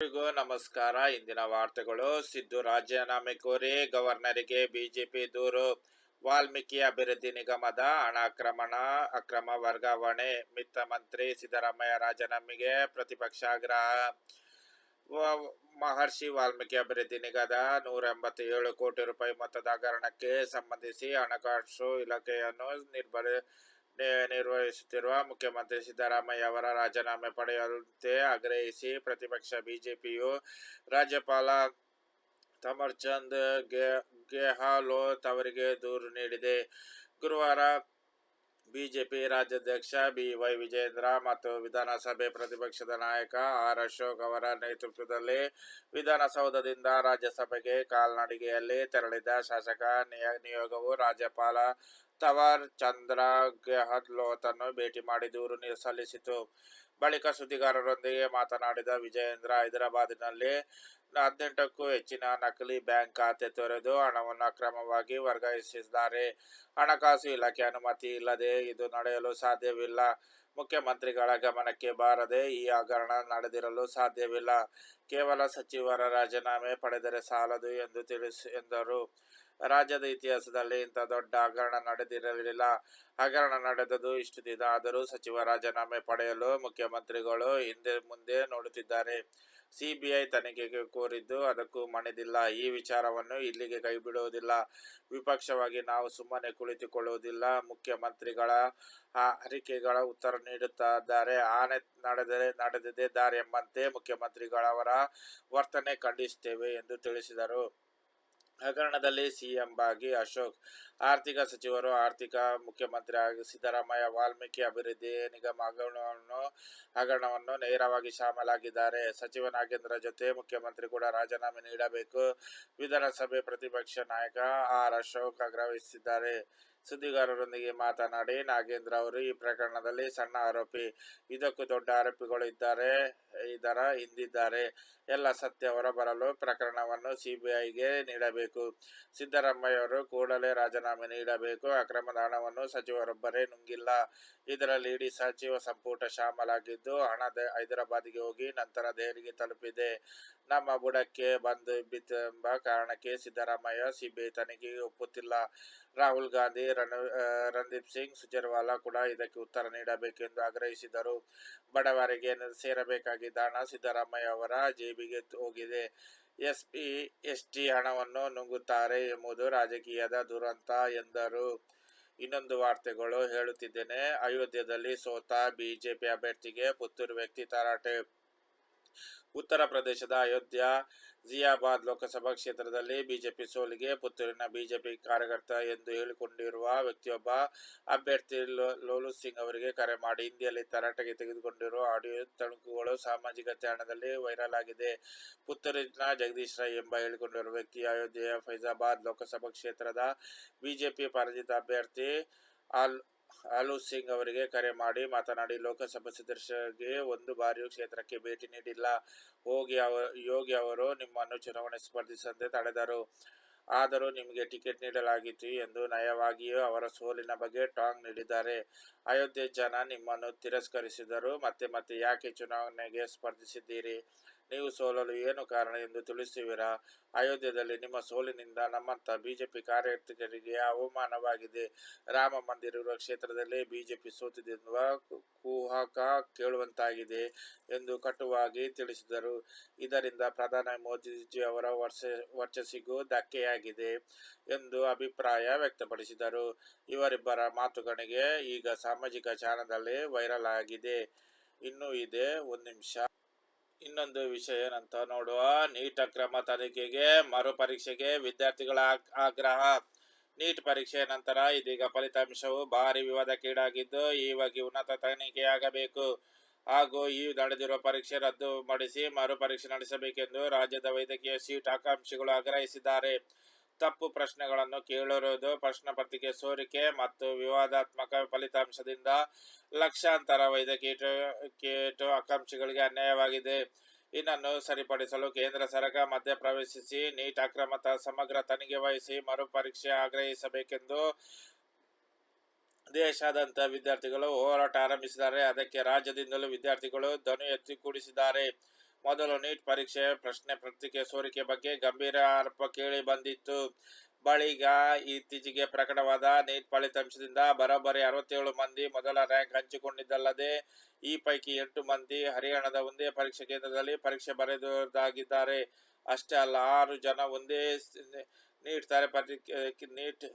ಎಲ್ರಿಗೂ ನಮಸ್ಕಾರ. ಇಂದಿನ ವಾರ್ತೆಗಳು. ಸಿದ್ದು ರಾಜೀನಾಮೆ ಕೋರಿ ಗವರ್ನರಿಗೆ ಬಿಜೆಪಿ ದೂರು. ವಾಲ್ಮೀಕಿ ಅಭಿವೃದ್ಧಿ ನಿಗಮದ ಹಣ ಅಕ್ರಮಣ ಅಕ್ರಮ ವರ್ಗಾವಣೆ ಮಿತ್ತ ಮಂತ್ರಿ ಸಿದ್ದರಾಮಯ್ಯ ರಾಜೀನಾಮೆಗೆ ಪ್ರತಿಪಕ್ಷ ಆಗ್ರಹ. ಮಹರ್ಷಿ ವಾಲ್ಮೀಕಿ ಅಭಿವೃದ್ಧಿ ನಿಗಮದ ನೂರ ಎಂಬತ್ತೇಳು ಕೋಟಿ ರೂಪಾಯಿ ಮೊತ್ತದ ಹಗರಣಕ್ಕೆ ಸಂಬಂಧಿಸಿ ಹಣಕಾಸು ಇಲಾಖೆಯನ್ನು ನಿರ್ಬರ ನಿ- ನಿರ್ವಹಿಸುತ್ತಿರುವ ಮುಖ್ಯಮಂತ್ರಿ ಸಿದ್ದರಾಮಯ್ಯ ಅವರ ರಾಜೀನಾಮೆ ಪಡೆಯುವಂತೆ ಆಗ್ರಹಿಸಿ ಪ್ರತಿಪಕ್ಷ ಬಿಜೆಪಿಯು ರಾಜ್ಯಪಾಲ ಥಮರ್ಚಂದ್ ಗೆ- ಗೆಹ್ಲೋಟ್ ಅವರಿಗೆ ದೂರು ನೀಡಿದೆ. ಗುರುವಾರ ಬಿಜೆಪಿ ರಾಜ್ಯಾಧ್ಯಕ್ಷ ಬಿ ವೈ ವಿಜೇಂದ್ರ ಮತ್ತು ವಿಧಾನಸಭೆ ಪ್ರತಿಪಕ್ಷದ ನಾಯಕ ಆರ್ ಅಶೋಕ್ ಅವರ ನೇತೃತ್ವದಲ್ಲಿ ವಿಧಾನಸೌಧದಿಂದ ರಾಜ್ಯಸಭೆಗೆ ಕಾಲ್ನಡಿಗೆಯಲ್ಲಿ ತೆರಳಿದ ಶಾಸಕ ನಿಯ- ನಿಯೋಗವು ರಾಜ್ಯಪಾಲ ತವರ್ ಚಂದ್ರ ಗೆಹ್ಲೋತನ್ನು ಭೇಟಿ ಮಾಡಿ ದೂರು ಸಲ್ಲಿಸಿತು. ಬಳಿಕ ಸುದ್ದಿಗಾರರೊಂದಿಗೆ ಮಾತನಾಡಿದ ವಿಜಯೇಂದ್ರ, ಹೈದರಾಬಾದಿನಲ್ಲಿ ಹದಿನೆಂಟಕ್ಕೂ ಹೆಚ್ಚಿನ ನಕಲಿ ಬ್ಯಾಂಕ್ ಖಾತೆ ತೊರೆದು ಹಣವನ್ನು ಅಕ್ರಮವಾಗಿ ವರ್ಗಾಯಿಸಿದ್ದಾರೆ. ಹಣಕಾಸು ಇಲಾಖೆ ಅನುಮತಿ ಇಲ್ಲದೆ ಇದು ನಡೆಯಲು ಸಾಧ್ಯವಿಲ್ಲ. ಮುಖ್ಯಮಂತ್ರಿಗಳ ಗಮನಕ್ಕೆ ಬಾರದೆ ಈ ಹಗರಣ ನಡೆದಿರಲು ಸಾಧ್ಯವಿಲ್ಲ. ಕೇವಲ ಸಚಿವರ ರಾಜೀನಾಮೆ ಪಡೆದರೆ ಸಾಲದು ಎಂದು ತಿಳಿಸಿ, ಎಂದರು. ರಾಜ್ಯದ ಇತಿಹಾಸದಲ್ಲಿ ಇಂಥ ದೊಡ್ಡ ಹಗರಣ ನಡೆದಿರಲಿಲ್ಲ. ಹಗರಣ ನಡೆದದು ಇಷ್ಟು ದಿನ ಆದರೂ ಸಚಿವ ರಾಜೀನಾಮೆ ಪಡೆಯಲು ಮುಖ್ಯಮಂತ್ರಿಗಳು ಹಿಂದೆ ಮುಂದೆ ನೋಡುತ್ತಿದ್ದಾರೆ. ಸಿಬಿಐ ತನಿಖೆಗೆ ಕೋರಿದ್ದು ಅದಕ್ಕೂ ಮಣಿದಿಲ್ಲ. ಈ ವಿಚಾರವನ್ನು ಇಲ್ಲಿಗೆ ಕೈಬಿಡುವುದಿಲ್ಲ. ವಿಪಕ್ಷವಾಗಿ ನಾವು ಸುಮ್ಮನೆ ಕುಳಿತುಕೊಳ್ಳುವುದಿಲ್ಲ. ಮುಖ್ಯಮಂತ್ರಿಗಳ ಅರಿಕೆಗಳ ಉತ್ತರ ನೀಡುತ್ತಿದ್ದಾರೆ. ಆನೆ ನಡೆದರೆ ನಡೆದಿದೆ ದಾರಿ ಎಂಬಂತೆ ಮುಖ್ಯಮಂತ್ರಿಗಳವರ ವರ್ತನೆ ಖಂಡಿಸುತ್ತೇವೆ ಎಂದು ತಿಳಿಸಿದರು. ಹಗರಣದಲ್ಲಿ ಸಿಎಂ ಬಾಗಿ ಅಶೋಕ್, ಆರ್ಥಿಕ ಸಚಿವರು, ಆರ್ಥಿಕ ಮುಖ್ಯಮಂತ್ರಿ ಆಗಿ ಸಿದ್ದರಾಮಯ್ಯ, ವಾಲ್ಮೀಕಿ ಅಭಿವೃದ್ಧಿ ನಿಗಮ ಹಗರಣವನ್ನು ಹಗರಣವನ್ನು ನೇರವಾಗಿ ಶಾಮಲಾಗಿದ್ದಾರೆ. ಸಚಿವ ನಾಗೇಂದ್ರ ಜೊತೆ ಮುಖ್ಯಮಂತ್ರಿ ಕೂಡ ರಾಜೀನಾಮೆ ನೀಡಬೇಕು. ವಿಧಾನಸಭೆ ಪ್ರತಿಪಕ್ಷ ನಾಯಕ ಆರ್ ಅಶೋಕ್ ಆಗ್ರಹಿಸಿದ್ದಾರೆ. ಸುದ್ದಿಗಾರರೊಂದಿಗೆ ಮಾತನಾಡಿ, ನಾಗೇಂದ್ರ ಅವರು ಈ ಪ್ರಕರಣದಲ್ಲಿ ಸಣ್ಣ ಆರೋಪಿ, ಇದಕ್ಕೂ ದೊಡ್ಡ ಆರೋಪಿಗಳು ಇದ್ದಾರೆ ಇದರ ಹಿಂದಿದ್ದಾರೆ. ಎಲ್ಲ ಸತ್ಯ ಹೊರಬರಲು ಪ್ರಕರಣವನ್ನು ಸಿಬಿಐಗೆ ನೀಡಬೇಕು. ಸಿದ್ದರಾಮಯ್ಯವರು ಕೂಡಲೇ ರಾಜೀನಾಮೆ ನೀಡಬೇಕು. ಅಕ್ರಮದ ಹಣವನ್ನು ಸಚಿವರೊಬ್ಬರೇ ನುಂಗಿಲ್ಲ. ಇದರಲ್ಲಿ ಇಡೀ ಸಚಿವ ಸಂಪುಟ ಶಾಮಲಾಗಿದ್ದು, ಹಣ ಹೈದರಾಬಾದ್ಗೆ ಹೋಗಿ ನಂತರ ದೆಹಲಿಗೆ ತಲುಪಿದೆ. ನಮ್ಮ ಬುಡಕ್ಕೆ ಬಂದು ಬಿತ್ತೆಂಬ ಕಾರಣಕ್ಕೆ ಸಿದ್ದರಾಮಯ್ಯ ಸಿಬಿಐ ತನಿಖೆಗೆ ಒಪ್ಪುತ್ತಿಲ್ಲ. ರಾಹುಲ್ ಗಾಂಧಿ ರಣದೀಪ್ ಸಿಂಗ್ ಸುಜರ್ವಾಲಾ ಕೂಡ ಇದಕ್ಕೆ ಉತ್ತರ ನೀಡಬೇಕೆಂದು ಆಗ್ರಹಿಸಿದರು. ಬಡವರಿಗೆ ಸೇರಬೇಕಾಗಿದ್ದ ಹಣ ಸಿದ್ದರಾಮಯ್ಯ ಅವರ ಜೇಬಿಗೆ ಹೋಗಿದೆ. ಎಸ್ಪಿ, ಎಸ್ಟಿ ಹಣವನ್ನು ನುಂಗುತ್ತಾರೆ ಎಂಬುದು ರಾಜಕೀಯದ ದುರಂತ ಎಂದರು. ಇನ್ನೊಂದು ವಾರ್ತೆಗಳು ಹೇಳುತ್ತಿದ್ದೇನೆ. ಅಯೋಧ್ಯೆಯಲ್ಲಿ ಸೋತ ಬಿಜೆಪಿ ಅಭ್ಯರ್ಥಿಗೆ ಪುತ್ತೂರು ವ್ಯಕ್ತಿ ತರಾಟೆ ಉತ್ತರ ಪ್ರದೇಶದ ಅಯೋಧ್ಯ, ಜಿಯಾಬಾದ್ ಲೋಕಸಭಾ ಕ್ಷೇತ್ರದಲ್ಲಿ ಬಿಜೆಪಿ ಸೋಲಿಗೆ ಪುತ್ತೂರಿನ ಬಿಜೆಪಿ ಕಾರ್ಯಕರ್ತ ಎಂದು ಹೇಳಿಕೊಂಡಿರುವ ವ್ಯಕ್ತಿಯೊಬ್ಬ ಅಭ್ಯರ್ಥಿ ಲೋಲು ಸಿಂಗ್ ಅವರಿಗೆ ಕರೆ ಮಾಡಿ ಹಿಂದಿಯಲ್ಲಿ ತರಾಟೆಗೆ ತೆಗೆದುಕೊಂಡಿರುವ ಆಡಿಯೋ ತಣುಕುಗಳು ಸಾಮಾಜಿಕ ತಾಣದಲ್ಲಿ ವೈರಲ್ ಆಗಿದೆ. ಪುತ್ತೂರಿನ ಜಗದೀಶ್ ರೈ ಎಂಬ ಹೇಳಿಕೊಂಡಿರುವ ವ್ಯಕ್ತಿ ಅಯೋಧ್ಯೆಯ ಫೈಜಾಬಾದ್ ಲೋಕಸಭಾ ಕ್ಷೇತ್ರದ ಬಿಜೆಪಿ ಪರಾಜಿತ ಅಭ್ಯರ್ಥಿ ಆಲ್ ಆಲು ಸಿಂಗ್ ಅವರಿಗೆ ಕರೆ ಮಾಡಿ ಮಾತನಾಡಿ, ಲೋಕಸಭಾ ಸದಸ್ಯರಿಗೆ ಒಂದು ಬಾರಿಯೂ ಕ್ಷೇತ್ರಕ್ಕೆ ಭೇಟಿ ನೀಡಿಲ್ಲ. ಹೋಗಿ ಅವ, ಯೋಗಿ ಅವರು ನಿಮ್ಮನ್ನು ಚುನಾವಣೆ ಸ್ಪರ್ಧಿಸಂತೆ ತಡೆದರು. ಆದರೂ ನಿಮಗೆ ಟಿಕೆಟ್ ನೀಡಲಾಗಿತ್ತು ಎಂದು ನಯವಾಗಿಯೂ ಅವರ ಸೋಲಿನ ಬಗ್ಗೆ ಟಾಂಗ್ ನೀಡಿದ್ದಾರೆ. ಅಯೋಧ್ಯೆ ಜನ ನಿಮ್ಮನ್ನು ತಿರಸ್ಕರಿಸಿದರು. ಮತ್ತೆ ಮತ್ತೆ ಯಾಕೆ ಚುನಾವಣೆಗೆ ಸ್ಪರ್ಧಿಸಿದ್ದೀರಿ? ನೀವು ಸೋಲಲು ಏನು ಕಾರಣ ಎಂದು ತಿಳಿಸುವಿರಾ? ಅಯೋಧ್ಯೆಯಲ್ಲಿ ನಿಮ್ಮ ಸೋಲಿನಿಂದ ನಮ್ಮಂಥ ಬಿಜೆಪಿ ಕಾರ್ಯಕರ್ತರಿಗೆ ಅವಮಾನವಾಗಿದೆ. ರಾಮ ಮಂದಿರ ಕ್ಷೇತ್ರದಲ್ಲಿ ಬಿಜೆಪಿ ಸೋತಿದೆನ್ನುವ ಕುಹಕ ಕೇಳುವಂತಾಗಿದೆ ಎಂದು ಕಟುವಾಗಿ ತಿಳಿಸಿದರು. ಇದರಿಂದ ಪ್ರಧಾನಿ ಮೋದಿಜಿ ಅವರ ವರ್ಷ, ವರ್ಚಸ್ಸಿಗೂ ಧಕ್ಕೆಯಾಗಿದೆ ಎಂದು ಅಭಿಪ್ರಾಯ ವ್ಯಕ್ತಪಡಿಸಿದರು. ಇವರಿಬ್ಬರ ಮಾತುಗಳಿಗೆ ಈಗ ಸಾಮಾಜಿಕ ಜಾಲದಲ್ಲಿ ವೈರಲ್ ಆಗಿದೆ. ಇನ್ನೂ ಇದೆ, ಒಂದು ನಿಮಿಷ. ಇನ್ನೊಂದು ವಿಷಯ ಏನಂತ ನೋಡುವ. ನೀಟ್ ಅಕ್ರಮ ತನಿಖೆಗೆ ಮರುಪರೀಕ್ಷೆಗೆ ವಿದ್ಯಾರ್ಥಿಗಳ ಆಗ್- ಆಗ್ರಹ. ನೀಟ್ ಪರೀಕ್ಷೆ ನಂತರ ಇದೀಗ ಫಲಿತಾಂಶವು ಭಾರಿ ವಿವಾದಕ್ಕೀಡಾಗಿದ್ದು ಈ ಉನ್ನತ ತನಿಖೆಯಾಗಬೇಕು. ಹಾಗೂ ಈ ನಡೆದಿರುವ ಪರೀಕ್ಷೆ ರದ್ದು ಮಾಡಿಸಿ ಮರುಪರೀಕ್ಷೆ ನಡೆಸಬೇಕೆಂದು ರಾಜ್ಯದ ವೈದ್ಯಕೀಯ ಸೀಟ್ ಆಕಾಂಕ್ಷಿಗಳು ಆಗ್ರಹಿಸಿದ್ದಾರೆ. ತಪ್ಪು ಪ್ರಶ್ನೆಗಳನ್ನು ಕೇಳಿರುವುದು ಪ್ರಶ್ನೆ ಪತ್ರಿಕೆ ಸೋರಿಕೆ ಮತ್ತು ವಿವಾದಾತ್ಮಕ ಫಲಿತಾಂಶದಿಂದ ಲಕ್ಷಾಂತರ ವೈದ್ಯಕೀಯ ಕೀಟು ಆಕಾಂಕ್ಷಿಗಳಿಗೆ ಅನ್ಯಾಯವಾಗಿದೆ. ಇನ್ನನ್ನು ಸರಿಪಡಿಸಲು ಕೇಂದ್ರ ಸರ್ಕಾರ ಮಧ್ಯಪ್ರವೇಶಿಸಿ ನೀಟ್ ಅಕ್ರಮ ಸಮಗ್ರ ತನಿಖೆ ವಹಿಸಿ ಮರುಪರೀಕ್ಷೆ ಆಗ್ರಹಿಸಬೇಕೆಂದು ದೇಶಾದ್ಯಂತ ವಿದ್ಯಾರ್ಥಿಗಳು ಹೋರಾಟ ಆರಂಭಿಸಿದ್ದಾರೆ. ಅದಕ್ಕೆ ರಾಜ್ಯದಿಂದಲೂ ವಿದ್ಯಾರ್ಥಿಗಳು ಧ್ವನಿ ಎತ್ತಿ ಕೂಡಿಸಿದ್ದಾರೆ ಮೊದಲು ನೀಟ್ ಪರೀಕ್ಷೆ, ಪ್ರಶ್ನೆ ಪತ್ರಿಕೆ ಸೋರಿಕೆ ಬಗ್ಗೆ ಗಂಭೀರ ಆರೋಪ ಕೇಳಿ ಬಂದಿತ್ತು. ಬಳಿಕ ಇತ್ತೀಚೆಗೆ ಪ್ರಕಟವಾದ ನೀಟ್ ಫಲಿತಾಂಶದಿಂದ ಬರೋಬ್ಬರಿ ಅರವತ್ತೇಳು ಮಂದಿ ಮೊದಲ ರ್ಯಾಂಕ್ ಹಂಚಿಕೊಂಡಿದ್ದಲ್ಲದೆ, ಈ ಪೈಕಿ ಎಂಟು ಮಂದಿ ಹರಿಯಾಣದ ಒಂದೇ ಪರೀಕ್ಷಾ ಕೇಂದ್ರದಲ್ಲಿ ಪರೀಕ್ಷೆ ಬರೆದಾಗಿದ್ದಾರೆ ಅಷ್ಟೇ ಅಲ್ಲ, ಆರು ಜನ ಒಂದೇ ನೀಟ್ ತರಬೇತಿ ನೀಟ್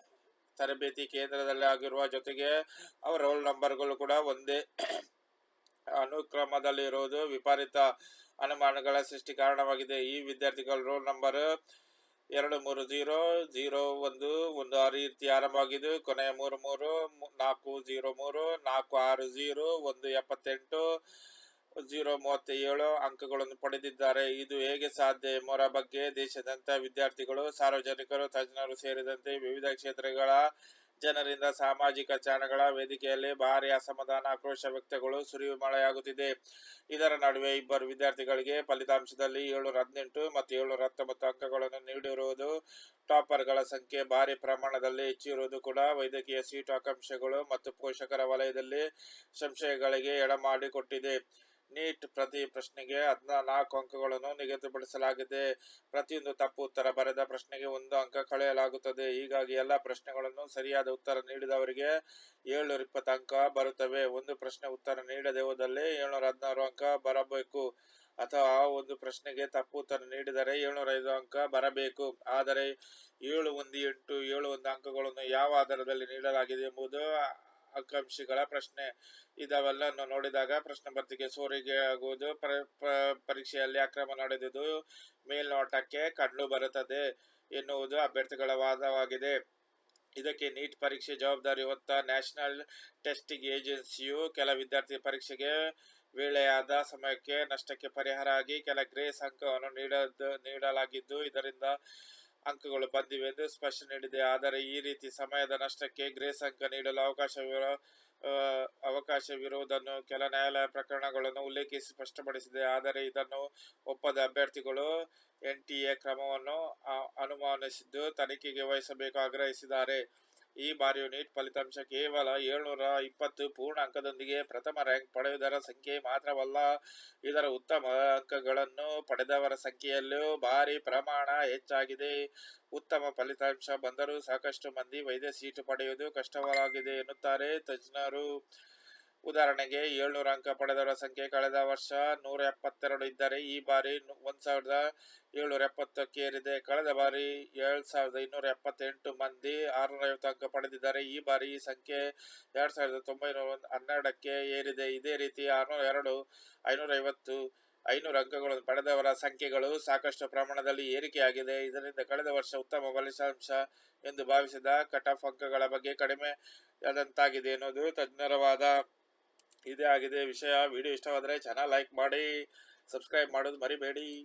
ತರಬೇತಿ ಕೇಂದ್ರದಲ್ಲಿ ಆಗಿರುವ ಜೊತೆಗೆ ಅವರ ರೋಲ್ ನಂಬರ್ಗಳು ಕೂಡ ಒಂದೇ ಅನುಕ್ರಮದಲ್ಲಿರುವುದು ವಿಪರೀತ ಅನುಮಾನಗಳ ಸೃಷ್ಟಿ ಕಾರಣವಾಗಿದೆ. ಈ ವಿದ್ಯಾರ್ಥಿಗಳ ರೋಲ್ ನಂಬರ್ ಎರಡು ಮೂರು ಜೀರೋ ಜೀರೋ ಒಂದು ಒಂದು ಆ ರೀತಿ ಆರಂಭವಾಗಿದ್ದು, ಕೊನೆಯ ಮೂರು ಮೂರು ನಾಲ್ಕು ಜೀರೋ ಮೂರು ನಾಲ್ಕು ಆರು ಜೀರೋ ಒಂದು ಎಪ್ಪತ್ತೆಂಟು, ಜೀರೋ ಮೂವತ್ತೇಳು ಅಂಕಗಳನ್ನು ಪಡೆದಿದ್ದಾರೆ. ಇದು ಹೇಗೆ ಸಾಧ್ಯ ಎಂಬುದರ ಬಗ್ಗೆ ದೇಶದಂತ ವಿದ್ಯಾರ್ಥಿಗಳು, ಸಾರ್ವಜನಿಕರು, ತಜ್ಞರು ಸೇರಿದಂತೆ ವಿವಿಧ ಕ್ಷೇತ್ರಗಳ ಜನರಿಂದ ಸಾಮಾಜಿಕ ಚಾನಗಳ ವೇದಿಕೆಯಲ್ಲಿ ಭಾರಿ ಅಸಮಾಧಾನ, ಆಕ್ರೋಶ ವ್ಯಕ್ತಗಳು ಸುರಿವು ಮಳೆಯಾಗುತ್ತಿದೆ. ಇದರ ನಡುವೆ ಇಬ್ಬರು ವಿದ್ಯಾರ್ಥಿಗಳಿಗೆ ಫಲಿತಾಂಶದಲ್ಲಿ ಏಳ್ನೂರ ಹದಿನೆಂಟು ಮತ್ತು ಏಳ್ನೂರ ಹತ್ತೊಂಬತ್ತು ಅಂಕಗಳನ್ನು ನೀಡಿರುವುದು. ಟಾಪರ್ಗಳ ಸಂಖ್ಯೆ ಭಾರಿ ಪ್ರಮಾಣದಲ್ಲಿ ಹೆಚ್ಚಿರುವುದು ಕೂಡ ವೈದ್ಯಕೀಯ ಸೀಟು ಆಕಾಂಕ್ಷೆಗಳು ಮತ್ತು ಪೋಷಕರ ವಲಯದಲ್ಲಿ ಸಂಶಯಗಳಿಗೆ ಎಡಮಾಡಿಕೊಟ್ಟಿದೆ ನೀಟ್ ಪ್ರತಿ ಪ್ರಶ್ನೆಗೆ ಹದಿನಾಲ್ಕು ಅಂಕಗಳನ್ನು ನಿಗದಿಪಡಿಸಲಾಗಿದೆ. ಪ್ರತಿಯೊಂದು ತಪ್ಪು ಉತ್ತರ ಬರೆದ ಪ್ರಶ್ನೆಗೆ ಒಂದು ಅಂಕ ಕಳೆಯಲಾಗುತ್ತದೆ. ಹೀಗಾಗಿ ಎಲ್ಲ ಪ್ರಶ್ನೆಗಳನ್ನು ಸರಿಯಾದ ಉತ್ತರ ನೀಡಿದವರಿಗೆ ಏಳ್ನೂರ ಇಪ್ಪತ್ತು ಅಂಕ ಬರುತ್ತವೆ. ಒಂದು ಪ್ರಶ್ನೆ ಉತ್ತರ ನೀಡದೆ ಹೋದಲ್ಲಿ ಏಳ್ನೂರ ಹದಿನಾರು ಅಂಕ ಬರಬೇಕು. ಅಥವಾ ಒಂದು ಪ್ರಶ್ನೆಗೆ ತಪ್ಪು ಉತ್ತರ ನೀಡಿದರೆ ಏಳ್ನೂರ ಐದು ಅಂಕ ಬರಬೇಕು. ಆದರೆ ಏಳು ಒಂದು ಎಂಟು ಏಳು ಒಂದು ಅಂಕಗಳನ್ನು ಯಾವ ಆಧಾರದಲ್ಲಿ ನೀಡಲಾಗಿದೆ ಎಂಬುದು ಆಕಾಂಕ್ಷಿಗಳ ಪ್ರಶ್ನೆ ಇದವೆಲ್ಲವನ್ನು ನೋಡಿದಾಗ ಪ್ರಶ್ನೆ ಪತ್ರಿಕೆ ಸೋರಿಕೆ ಆಗುವುದು, ಪರ- ಪರೀಕ್ಷೆಯಲ್ಲಿ ಅಕ್ರಮ ನಡೆದಿದ್ದು ಮೇಲ್ನೋಟಕ್ಕೆ ಕಂಡು ಬರುತ್ತದೆ ಎನ್ನುವುದು ಅಭ್ಯರ್ಥಿಗಳ ವಾದವಾಗಿದೆ. ಇದಕ್ಕೆ ನೀಟ್ ಪರೀಕ್ಷೆ ಜವಾಬ್ದಾರಿ ಹೊತ್ತ ನ್ಯಾಷನಲ್ ಟೆಸ್ಟಿಂಗ್ ಏಜೆನ್ಸಿಯು ಕೆಲ ವಿದ್ಯಾರ್ಥಿ ಪರೀಕ್ಷೆಗೆ ವೇಳೆಯಾದ ಸಮಯಕ್ಕೆ ನಷ್ಟಕ್ಕೆ ಪರಿಹಾರ ಆಗಿ ಕೆಲ ಗ್ರೇಸ್ ಅಂಕವನ್ನು ನೀಡದ, ನೀಡಲಾಗಿದ್ದು ಇದರಿಂದ ಅಂಕಗಳು ಬಂದಿವೆ ಎಂದು ಸ್ಪಷ್ಟನೆ ನೀಡಿದೆ. ಆದರೆ ಈ ರೀತಿ ಸಮಯದ ನಷ್ಟಕ್ಕೆ ಗ್ರೇಸ್ ಅಂಕ ನೀಡಲು ಅವಕಾಶವಿರೋ ಅವಕಾಶವಿರುವುದನ್ನು ಕೆಲ ನ್ಯಾಯಾಲಯ ಪ್ರಕರಣಗಳನ್ನು ಉಲ್ಲೇಖಿಸಿ ಸ್ಪಷ್ಟಪಡಿಸಿದೆ. ಆದರೆ ಇದನ್ನು ಒಪ್ಪದ ಅಭ್ಯರ್ಥಿಗಳು ಎನ್ ಟಿ ಎ ಕ್ರಮವನ್ನು ಅನುಮಾನಿಸಿದ್ದು ತನಿಖೆಗೆ ವಹಿಸಬೇಕು, ಆಗ್ರಹಿಸಿದ್ದಾರೆ. ಈ ಬಾರಿಯೂ ನೀಟ್ ಫಲಿತಾಂಶ ಕೇವಲ ಏಳ್ನೂರ ಇಪ್ಪತ್ತು ಪೂರ್ಣ ಅಂಕದೊಂದಿಗೆ ಪ್ರಥಮ ರ್ಯಾಂಕ್ ಪಡೆಯುವುದರ ಸಂಖ್ಯೆ ಮಾತ್ರವಲ್ಲ, ಇದರ ಉತ್ತಮ ಅಂಕಗಳನ್ನು ಪಡೆದವರ ಸಂಖ್ಯೆಯಲ್ಲೂ ಭಾರಿ ಪ್ರಮಾಣ ಹೆಚ್ಚಾಗಿದೆ. ಉತ್ತಮ ಫಲಿತಾಂಶ ಬಂದರೂ ಸಾಕಷ್ಟು ಮಂದಿ ವೈದ್ಯ ಸೀಟು ಪಡೆಯುವುದು ಕಷ್ಟವಾಗಿದೆ ಎನ್ನುತ್ತಾರೆ ತಜ್ಞರು. ಉದಾಹರಣೆಗೆ ಏಳ್ನೂರು ಅಂಕ ಪಡೆದವರ ಸಂಖ್ಯೆ ಕಳೆದ ವರ್ಷ ನೂರ ಎಪ್ಪತ್ತೆರಡು ಇದ್ದರೆ ಈ ಬಾರಿ ಒಂದ್ ಸಾವಿರದ ಏಳ್ನೂರ ಎಪ್ಪತ್ತಕ್ಕೆ ಏರಿದೆ. ಕಳೆದ ಬಾರಿ ಏಳ್ ಸಾವಿರದ ಇನ್ನೂರ ಎಪ್ಪತ್ತೆಂಟು ಮಂದಿ ಆರುನೂರ ಐವತ್ತು ಅಂಕ ಪಡೆದಿದ್ದಾರೆ. ಈ ಬಾರಿ ಈ ಸಂಖ್ಯೆ ಎರಡ್ ಸಾವಿರದ ತೊಂಬೈನೂರ ಹನ್ನೆರಡಕ್ಕೆ ಏರಿದೆ. ಇದೇ ರೀತಿ ಆರುನೂರ ಎರಡು ಐನೂರ ಐವತ್ತು ಐನೂರು ಅಂಕಗಳನ್ನು ಪಡೆದವರ ಸಂಖ್ಯೆಗಳು ಸಾಕಷ್ಟು ಪ್ರಮಾಣದಲ್ಲಿ ಏರಿಕೆಯಾಗಿದೆ. ಇದರಿಂದ ಕಳೆದ ವರ್ಷ ಉತ್ತಮ ಫಲಿತಾಂಶ ಎಂದು ಭಾವಿಸಿದ ಕಟ್ ಆಫ್ ಅಂಕಗಳ ಬಗ್ಗೆ ಕಡಿಮೆ ಆದಂತಾಗಿದೆ ಎನ್ನುವುದು ತಜ್ಞರ ವಾದ. ಇದೇ ಆಗಿದೆ ವಿಷಯ. ವಿಡಿಯೋ ಇಷ್ಟವಾದರೆ ಚಾನಲ್ ಲೈಕ್ ಮಾಡಿ ಸಬ್ಸ್ಕ್ರೈಬ್ ಮಾಡೋದು ಮರಿಬೇಡಿ.